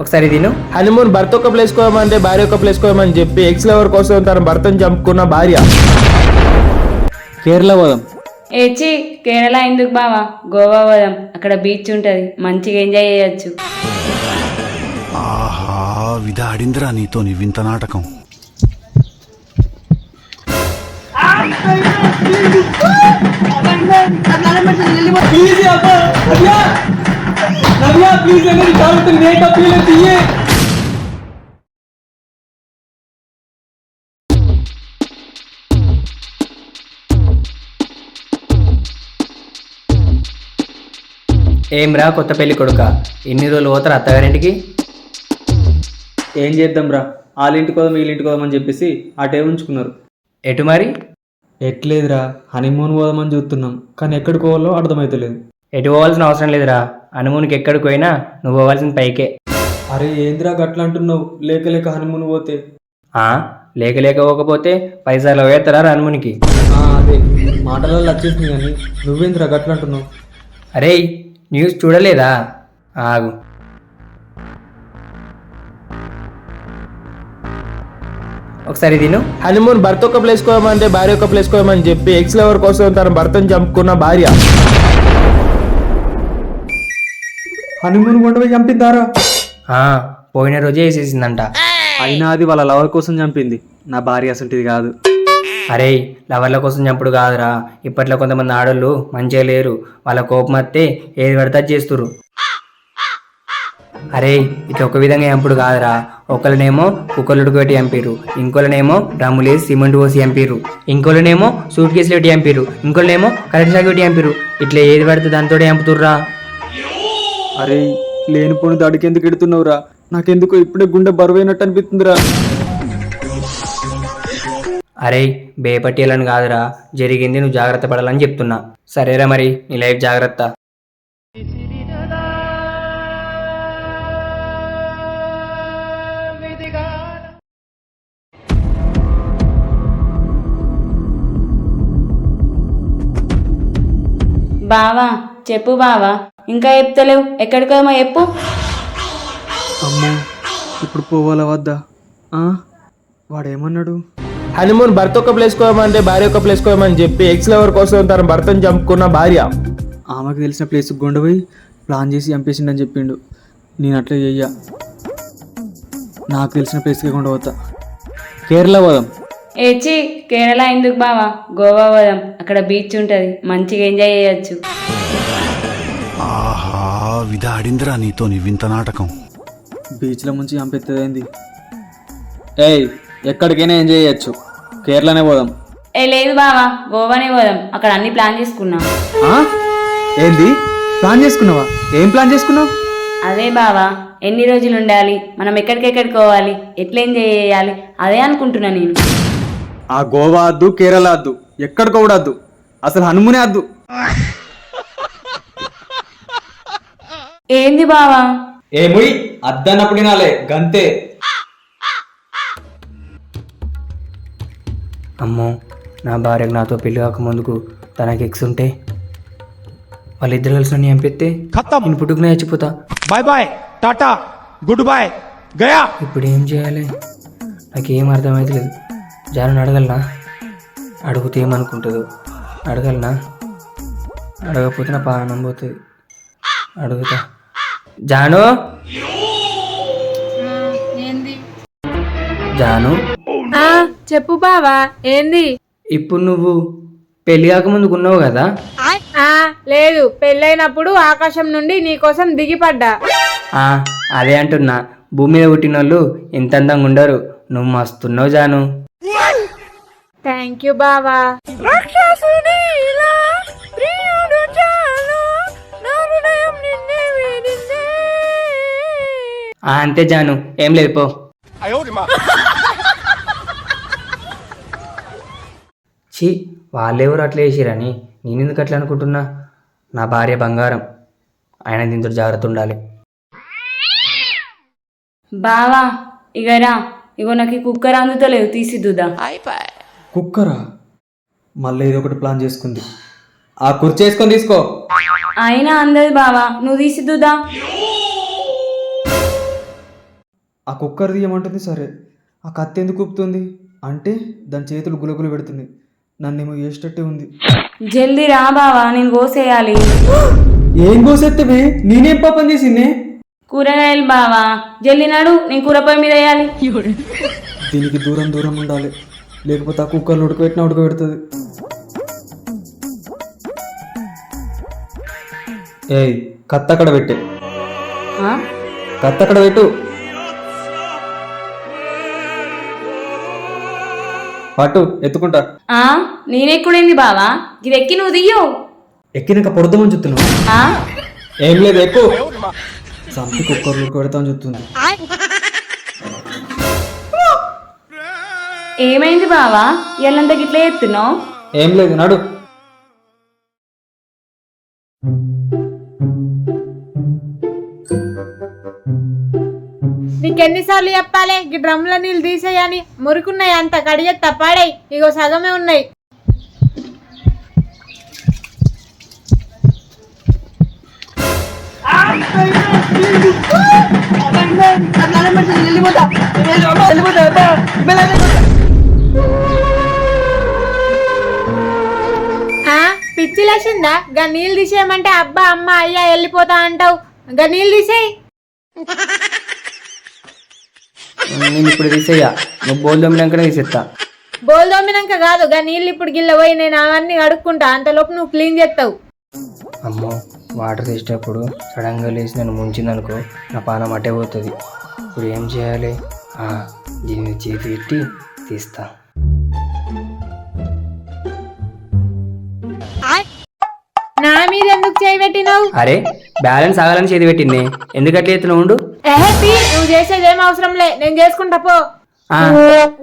ఒకసారి తిను హనీమూన్ భర్త ఒక ప్లేస్ కోయమంటే భార్య ఒక ప్లేస్ కోయమని చెప్పి ఎక్స్ లవర్ కోసం తన భర్తను చంపుకున్న భార్య. కేరళ పోదాం. ఏచి కేరళ ఎందుకు బావా? గోవా పోదాం. అక్కడ బీచ్ ఉంటది. మంచిగా ఎంజాయ్ చేయొచ్చు. ఆహా విధాడిందిరా నీతో నీ వింత నాటకం. ఏం రా కొత్త పెళ్ళి కొడుక? ఎన్ని రోజులు పోతారు అత్తగారింటికి? ఏం చేద్దాం రా? వాళ్ళ ఇంటికి పోదాం వీళ్ళ ఇంటికి పోదాం అని చెప్పేసి అటే ఉంచుకున్నారు. ఎటు మరి? ఎట్లేదురా హనీమూన్ పోదామని చూస్తున్నాం కానీ ఎక్కడికి పోవాలో అర్థమైతలేదు. ఎటు పోవాల్సిన అవసరం లేదురా. అనుమునికి ఎక్కడికి పోయినా నువ్వు పోవాల్సిన పైకే. అరే ఏందిరా గట్ల అంటున్నావు లేక లేక హనీమూన్ పోతే. ఆ? లేక లేక పోకపోతే పైసలు వేస్తారా అనుమునికి ఆ, అదే. మాటలలో వచ్చేసింది కానీ నువ్వేందిరా గట్ల అంటున్నావు అరే న్యూస్ చూడలేదా? ఆగు. ఒకసారి తిను. హనీమూన్ భర్త ఒక ప్లేస్ కోయమంటే భార్య ఒక ప్లేస్ కోయమని చెప్పి ఎక్స్ లవర్ కోసం తన భర్తను చంపుకున్న భార్య. హనీమూన్ కొండపై చంపిద్దారా? ఆ, పోయిన రోజే వేసేసిందంట. అయినా అది వాళ్ళ లవర్ కోసం చంపింది. నా భార్య అసంటిది కాదు. అరే లవర్ల కోసం చంపుడు కాదురా. ఇప్పట్లో కొంతమంది ఆడోళ్ళు మంచిగా లేరు. వాళ్ళ కోపం వస్తే ఏది పడితే అది చేస్తురు అరే ఇట్లా ఒక విధంగా చంపుడు కాదురా. ఒకరినేమో కుక్కలుడికి పెట్టి చంపారు ఇంకోళ్ళనేమో డ్రమ్ములేసి సిమెంట్ పోసి చంపారు ఇంకోళ్ళనేమో సూట్ కేసులు పెట్టి చంపారు ఇంకోళ్ళనేమో కరెంట్ షాక్ పెట్టి చంపారు ఇట్లా ఏది పడితే దాంతో చంపుతుర్రా. అరే లేనిపోని దాడికి ఎందుకు ఎడుతున్నావురా? నాకెందుకో ఇప్పుడే గుండె బరువైనట్టు అనిపిస్తుందిరా. అరే బేపట్టేయాలని కాదురా. జరిగింది నువ్వు జాగ్రత్త పడాలని చెప్తున్నా. సరేరా మరి నీ లైఫ్ జాగ్రత్త. బావా చెప్పు బావా ఇంకా చెప్తలేవు. ఎక్కడికేమో చెప్పు. అమ్మో ఇప్పుడు పోవాలా వద్దా? వాడేమన్నాడు? హనీమూన్ భర్త ఒక ప్లేస్ కోయమంటే భార్య ఒక ప్లేస్ కోయమని చెప్పి ఎక్స్ లవర్ కోసం తన భర్తను చంపుకున్న భార్య. ఆమెకు తెలిసిన ప్లేస్కి గుండెపోయి ప్లాన్ చేసి చంపేసిండని చెప్పిండు. నేను అట్లా చెయ్యా. నాకు తెలిసిన ప్లేస్కి గుండె పోతా. కేరళ పోదాం. ఏచి కేరళ ఎందుకు బావా? గోవా పోదాం. అక్కడ బీచ్ ఉంటది. మంచిగా ఎంజాయ్ చేయొచ్చు. ఆహా విధాడిందిరా నీతో నీ వింత నాటకం. బీచ్లో ముంచి చంపెత్తదేంది. ఏయ్ ఎక్కడికైనా ఎంజాయ్ చేయొచ్చు. కేరళనే పోదాం. ఏ లేదు బావా గోవానే పోదాం. అక్కడ అన్ని ప్లాన్ చేసుకున్నాం. ఆ? ఏంది? ప్లాన్ చేసుకున్నావా? ఏం ప్లాన్ చేసుకున్నావు? అదే బావా ఎన్ని రోజులు ఉండాలి? మనం ఎక్కడికెక్కడికి పోవాలి? ఎట్లా ఎంజాయ్ చేయాలి? అదే అనుకుంటున్నా నేను. ఆ గోవా వద్దు కేరళ వద్దు ఎక్కడికో కూడా వద్దు అసలు హనుమనే వద్దు ఏంది బావా? ఏముయ్ అద్దన్నప్పుడు వినాలే గంతే. అమ్మో నా భార్యకు నాతో పెళ్ళి కాకముందుకు తనకి ఎక్స్ ఉంటే? వాళ్ళిద్దరు కలిసి నన్ను ఎంపెత్తే నేను పుట్టుకునే చచ్చిపోతా. Bye bye Tata goodbye గయా. ఇప్పుడు ఏం చేయాలి? నాకేం లేదు. జాను అడగలనా? అడుగుతే ఏమనుకుంటుందో? అడగలనా? అడగకపోతే నా పానం పోతుంది. అడుగుతా. జాను? జాను? ఆ చెప్పు బావా ఏంది? ఇప్పుడు నువ్వు పెళ్ళి కాకముందుకు ఉన్నావు కదా? ఆ లేదు పెళ్ళైనప్పుడు ఆకాశం నుండి నీకోసం దిగిపడ్డా. ఆ, అదే అంటున్నా. భూమి మీద పుట్టిన వాళ్ళు ఎంత అందంగా ఉండరు. నువ్వు మస్తున్నావు జాను. థ్యాంక్ యూ బావా. అంతే జాను. ఏం లేదు పో. ఛీ వాళ్ళెవరు అట్లా వేసిరని నేను ఎందుకు అట్లా అనుకుంటున్నా? నా భార్య బంగారం. ఆయన దీంతో జాగ్రత్త ఉండాలి. బావా ఇగరా ఇగో నాకు ఈ కుక్కర్ అందుతలేవు తీసిద్దుదా కుక్కరా? మళ్ళీ ఏదో ఒకటి ప్లాన్ చేసుకుంది. ఆ కుర్చీ వేసుకొని తీసుకో. అయినా అందది బావా నువ్వు తీసిద్దుదా ఆ కుక్కర్ తీయమంటుంది సరే. ఆ కత్తి ఎందుకు ఊపుతుంది? అంటే దాని చేతులు గులగులు పెడుతుంది నన్నేమో వేసేటట్టే ఉంది. జల్దీ రా బావా నేను కోసేయాలి. ఏం కోసెత్తవే? నేనేం పాపం చేసిందే? కూరగాయలు బావా జల్దీ నాడు నేను కూర పొయ్యి మీద వేయాలి. దీనికి దూరం దూరం ఉండాలి. లేకపోతే ఆ కుక్కర్లు ఉడకబెట్టినా ఉడకబెడుతుంది. ఏయ్ కత్త అక్కడ పెట్టే. ఆ? కత్త అక్కడ పెట్టు. పట్టు ఎత్తుకుంటా. ఆ నేనెక్కుడైంది బావా? ఇది ఎక్కి నువ్వు దియ్యు. ఎక్కినాక పొడదామని చెప్తున్నావు. ఆ? ఏం లేదు ఎక్కువ చంపి కుక్కర్లు ఉడకబెడతామని చెప్తుంది. ఏమైంది బావా? ఎల్లంత గిట్లా ఎత్తున్నావు? ఏం లేదు నడు. నీకెన్నిసార్లు చెప్పాలి? ఈ డ్రమ్ల నీళ్ళు తీసేయని మురికున్నాయి అంత కడిగెత్త పాడాయి ఇగో సగమే ఉన్నాయి. ఆ, పిచ్చి లేచిందా? గా నీళ్ళు తీసేయమంటే అబ్బా అమ్మ అయ్యా వెళ్ళిపోతా అంటావు. గా నీళ్ళు తీసేయి. నేను ఇప్పుడు తీసేయ్యా నువ్వు బోల్ దొమ్మినాకనే తీసేస్తా బోల్ దోమినాక కాదు గా నీళ్ళు ఇప్పుడు గిల్ల పోయి నేను అవన్నీ అడుక్కుంటా అంతలోపు నువ్వు క్లీన్ చేస్తావు అమ్మో వాటర్ తీసేటప్పుడు సడన్గా లేచి నన్ను ముంచిందనుకో నా పానం అట్టే పోతుంది. ఇప్పుడు ఏం చేయాలి? దీన్ని చేతి పెట్టి తీస్తా. మీద ఎందుకు చేయబెట్టినావు అరే బ్యాలెన్స్ ఆగాలని చేతి పెట్టింది. ఎందుకు అట్లా ఎత్తున ఉండు. నువ్వు చేసేది ఏం అవసరం లే. నేను చేసుకుంటా పో. ఆ,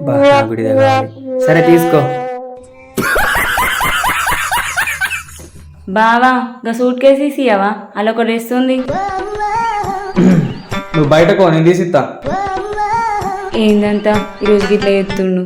బా, నా గుడి దగ్గర ఉంది. సరే తీసుకో. బావా గా సూట్ కేసు తీసియవా? అలా ఒకటి వేస్తుంది. నువ్వు బయటకో నేను తీసిస్తా. ఏందంతా? ఈరోజు గిట్లా ఎత్తుండు.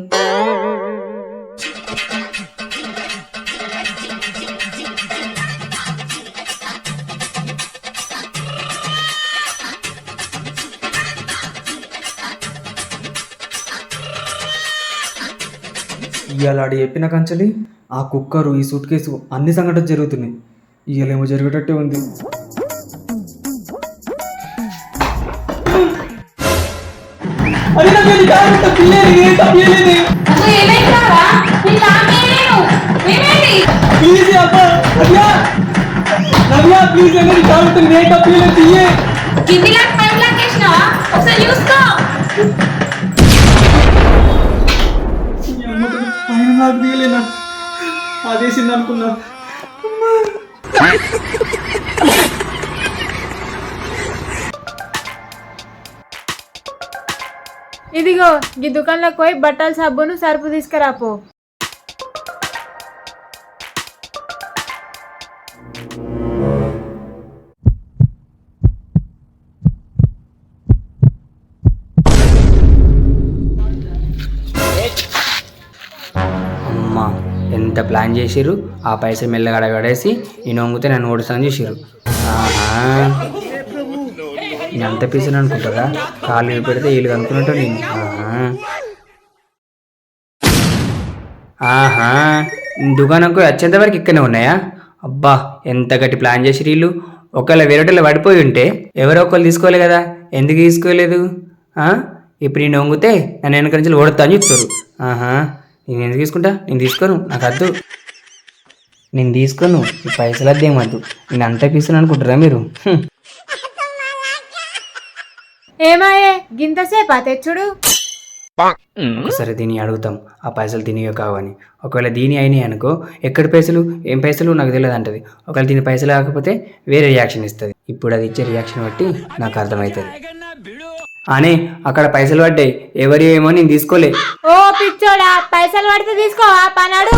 ఇవాళ ఆడు చెప్పిన కంచెలి ఆ కుక్కరు ఈ సూట్ కేసు అన్ని సంఘటనలు జరుగుతున్నాయి ఇవాళేమో జరిగేటట్టే ఉంది నాకు తీయలేనా అదేసింది అనుకున్నా. ఇదిగో ఈ దుకాణంలోకి పోయి బట్టల సబ్బును సరుపు తీసుకురాపో. ఇంత ప్లాన్ చేసిర్రు ఆ పైసలు మెల్లగా అడగడేసి నేను వంగితే నన్ను ఓడిస్తాను చేసిర్రు. ఆహా. నేను అంత పీసని అనుకుంటారా? కాళ్ళు పెడితే వీళ్ళు అనుకున్నట్టు నేను. ఆహా. ఆహా. దుకాణంకు వచ్చేంత వరకు ఇక్కడనే ఉన్నాయా? అబ్బా ఎంత గట్టి ప్లాన్ చేసి వీళ్ళు. ఒకవేళ వేరేటోళ్ళు పడిపోయి ఉంటే ఎవరో ఒకళ్ళు తీసుకోవాలి కదా. ఎందుకు తీసుకోలేదు? ఇప్పుడు నేను వంగితే నన్ను వెనక నుంచి ఓడతా అని చెప్తారు. ఆహా. నేను ఎందుకు తీసుకుంటా? నేను తీసుకోను. నాకు వద్దు. నేను తీసుకోను. ఈ పైసలు అద్దేం వద్దు? నేను అంత పీసును అనుకుంటారా మీరు. ఏమాయే గింతసేపా తెచ్చుడు? ఒకసారి దీన్ని అడుగుతాం. ఆ పైసలు దీనియో కావని. ఒకవేళ దీని అయినాయి అనుకో ఎక్కడి పైసలు ఏం పైసలు నాకు తెలియదు అంటది ఒకవేళ దీని పైసలు కాకపోతే వేరే రియాక్షన్ ఇస్తుంది. ఇప్పుడు అది ఇచ్చే రియాక్షన్ బట్టి నాకు అర్థమవుతుంది. అని అక్కడ పైసలు పడ్డాయి. ఎవరి ఏమో నేను తీసుకోలే. ఓ పిచ్చోడా పైసలు పడితే తీసుకో ఆ పనాడు.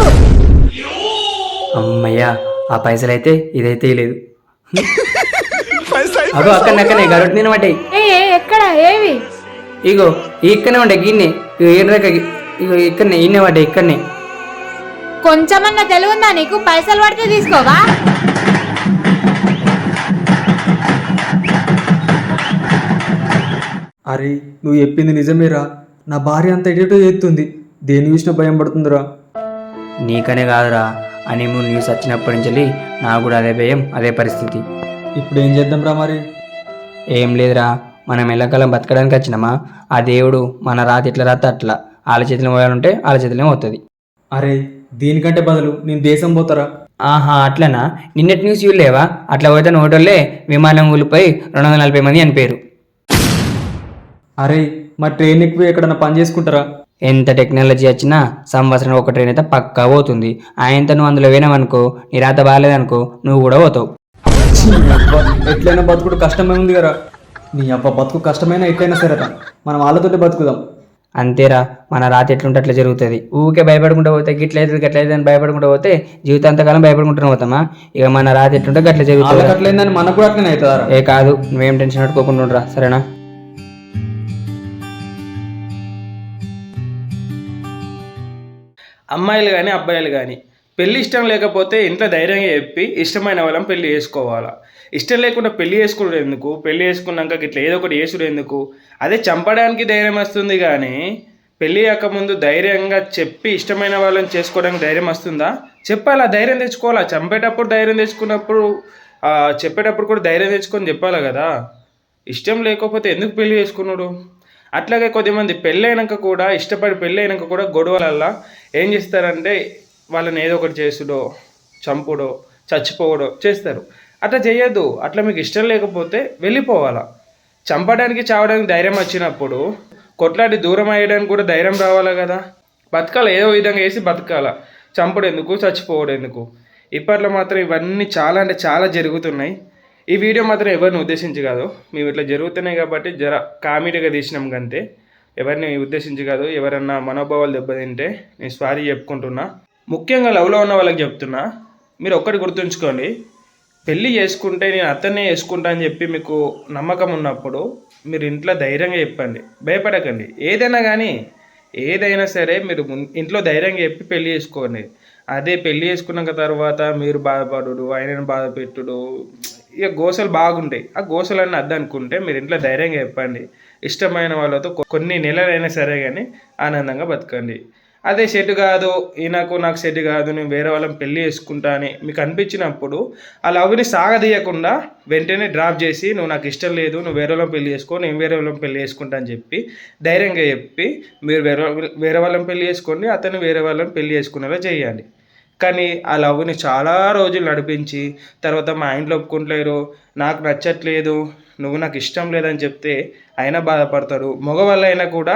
అమ్మయ్యా ఆ పైసలు అయితే ఇదైతే లేదు. అగో అక్కడ అక్కనే గరొట్టి నేను పడ్డాయి. ఏ ఏ, ఎక్కడ ఏవి? ఇగో ఇక్కడనే ఉండే గిన్నె. ఇగో ఎర్రక ఇగో ఇక్కడనే ఇన్నే పడ్డాయి ఇక్కడనే. కొంచెమన్నా తెలివిందా నీకు? పైసలు పడితే తీసుకోవా? అరే నువ్వు చెప్పింది నిజమేరా. నా భార్య అంత ఎడిటో చేస్తుంది. దేని చూసినా భయం పడుతుందిరా. నీకనే కాదురా. హనీమూన్ న్యూస్ వచ్చినప్పటి నుంచి నాకు కూడా అదే భయం అదే పరిస్థితి. ఇప్పుడు ఏం చేద్దాంరా మరి? ఏం లేదురా. మనం ఎల్లకాలం బతకడానికి వచ్చినామా? ఆ దేవుడు మన రాత ఎట్లా రాత అట్లా. వాళ్ళ చేతిలో పోయాలంటే వాళ్ళ చేతిలో అవుతుంది అరే దీనికంటే బదులు నేను దేశం పోతారా? ఆహా అట్లనా? నిన్నటి న్యూస్ చూడలేవా? అట్లా పోతే నోటోళ్ళే విమానం కూలిపోయి రెండు వందల నలభై మంది అనిపోయారు అరే మరి ట్రైన్ ఎక్కువ ఎక్కడన్నా పని చేసుకుంటారా? ఎంత టెక్నాలజీ వచ్చినా సంవత్సరం ఒక ట్రైన్ అయితే పక్కా పోతుంది. ఆయనతో నువ్వు అందులో పోయినావనుకో నీ రాత బాగాలేదనుకో నువ్వు కూడా పోతావు. ఎట్లయినా బతుకుడు కష్టమే ఉంది కదా. నీ అబ్బా బతుకు కష్టమైనా ఎట్లయినా సరేరా మనం వాళ్ళతోటే బతుకుదాం. అంతేరా మన రాత ఎట్లుంటే అట్లా జరుగుతుంది. ఊరికే భయపడుకుంటూ పోతే గిట్లయితే గట్లయితే అని భయపడుకుంటూ పోతే జీవితాంతకాలం భయపడుకుంటూ పోతామా? ఇక మన రాత ఎట్లుంటే గట్ల జరుగుతుంది. అట్లయిందని మనకు కూడా అట్లనే అవుతుందా ఏ కాదు నువ్వేం టెన్షన్ పెట్టుకోకుండా ఉండరా సరేనా? అమ్మాయిలు కానీ అబ్బాయిలు కానీ పెళ్ళి ఇష్టం లేకపోతే ఇంట్లో ధైర్యంగా చెప్పి ఇష్టమైన వాళ్ళని పెళ్ళి చేసుకోవాలా? ఇష్టం లేకుండా పెళ్ళి చేసుకున్నాడు ఎందుకు? పెళ్ళి చేసుకున్నాక ఇట్లా ఏదో ఒకటి చేసుడు ఎందుకు? అదే చంపడానికి ధైర్యం వస్తుంది కానీ పెళ్ళి ముందు ధైర్యంగా చెప్పి ఇష్టమైన వాళ్ళని చేసుకోవడానికి ధైర్యం వస్తుందా? చెప్పాలా ధైర్యం తెచ్చుకోవాలా? చంపేటప్పుడు ధైర్యం తెచ్చుకున్నప్పుడు చెప్పేటప్పుడు కూడా ధైర్యం తెచ్చుకొని చెప్పాలి కదా? ఇష్టం లేకపోతే ఎందుకు పెళ్ళి చేసుకున్నాడు? అట్లాగే కొద్దిమంది పెళ్ళైనాక కూడా ఇష్టపడి పెళ్ళైనాక కూడా గొడవలల్లా ఏం చేస్తారంటే వాళ్ళని ఏదో ఒకటి చేసుడో చంపుడో చచ్చిపోవడో చేస్తారు. అట్లా చేయొద్దు. అట్లా మీకు ఇష్టం లేకపోతే వెళ్ళిపోవాలా. చంపడానికి చావడానికి ధైర్యం వచ్చినప్పుడు కొట్లాడి దూరం అయ్యడానికి కూడా ధైర్యం రావాలా కదా? బతకాల? ఏదో విధంగా వేసి బతకాల? చంపడం ఎందుకు చచ్చిపోవడం ఎందుకు ఇప్పట్లో మాత్రం ఇవన్నీ చాలా అంటే చాలా జరుగుతున్నాయి. ఈ వీడియో మాత్రం ఎవరిని ఉద్దేశించి కాదు. మేము ఇట్లా జరుగుతున్నాయి కాబట్టి జర కామెడీగా తీసినాం కంతే. ఎవరిని ఉద్దేశించి కాదు ఎవరన్నా మనోభావాలు దెబ్బతింటే నేను సారీ చెప్పుకుంటున్నా. ముఖ్యంగా లవ్లో ఉన్న వాళ్ళకి చెప్తున్నా. మీరు ఒక్కటి గుర్తుంచుకోండి. పెళ్ళి చేసుకుంటే నేను అతన్నే చేసుకుంటా అని చెప్పి మీకు నమ్మకం ఉన్నప్పుడు మీరు ఇంట్లో ధైర్యంగా చెప్పండి. భయపడకండి. ఏదైనా కానీ ఏదైనా సరే మీరు ఇంట్లో ధైర్యంగా చెప్పి పెళ్ళి చేసుకోండి. అదే పెళ్ళి చేసుకున్నాక తర్వాత మీరు బాధపడుడు ఆయనను బాధ పెట్టుడు ఇక గోసలు బాగుంటాయి. ఆ గోసలన్నీ అద్దనుకుంటే మీరు ఇంట్లో ధైర్యంగా చెప్పండి. ఇష్టమైన వాళ్ళతో కొన్ని నెలలైనా సరే కానీ ఆనందంగా బతకండి. అదే సెట్ కాదు ఈయనకు నాకు సెట్ కాదు నేను వేరే వాళ్ళని పెళ్ళి చేసుకుంటా అని మీకు అనిపించినప్పుడు ఆ లవ్ని సాగదీయకుండా వెంటనే డ్రాప్ చేసి నువ్వు నాకు ఇష్టం లేదు నువ్వు వేరే వాళ్ళని పెళ్ళి చేసుకో నేను వేరే వాళ్ళని పెళ్ళి చేసుకుంటా అని చెప్పి ధైర్యంగా చెప్పి మీరు వేరే వేరే వాళ్ళని పెళ్ళి చేసుకోండి అతను వేరే వాళ్ళని పెళ్ళి చేసుకునేలా చేయండి. కానీ ఆ లవ్ని చాలా రోజులు నడిపించి తర్వాత మా ఇంట్లో ఒప్పుకుంటలేరు. నాకు నచ్చట్లేదు. నువ్వు నాకు ఇష్టం లేదని చెప్తే అయినా బాధపడతారు. మగవాళ్ళైనా కూడా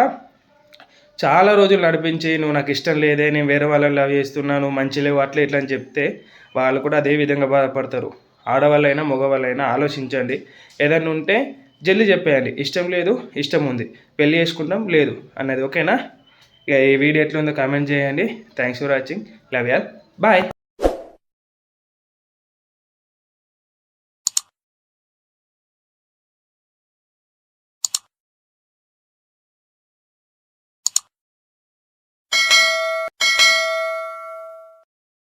చాలా రోజులు నడిపించి నువ్వు నాకు ఇష్టం లేదే నేను వేరే వాళ్ళని లవ్ చేస్తున్నాను మంచి లేవు అట్లా ఇట్లా అని చెప్తే వాళ్ళు కూడా అదే విధంగా బాధపడతారు. ఆడవాళ్ళైనా మగవాళ్ళైనా ఆలోచించండి. ఏదైనా ఉంటే జల్లి చెప్పేయండి. ఇష్టం లేదు ఇష్టం ఉంది. పెళ్ళి చేసుకుంటాం లేదు అన్నది. ఓకేనా? ఇక ఈ వీడియో ఎట్లుందో కామెంట్ చేయండి. Thanks for watching love y'all bye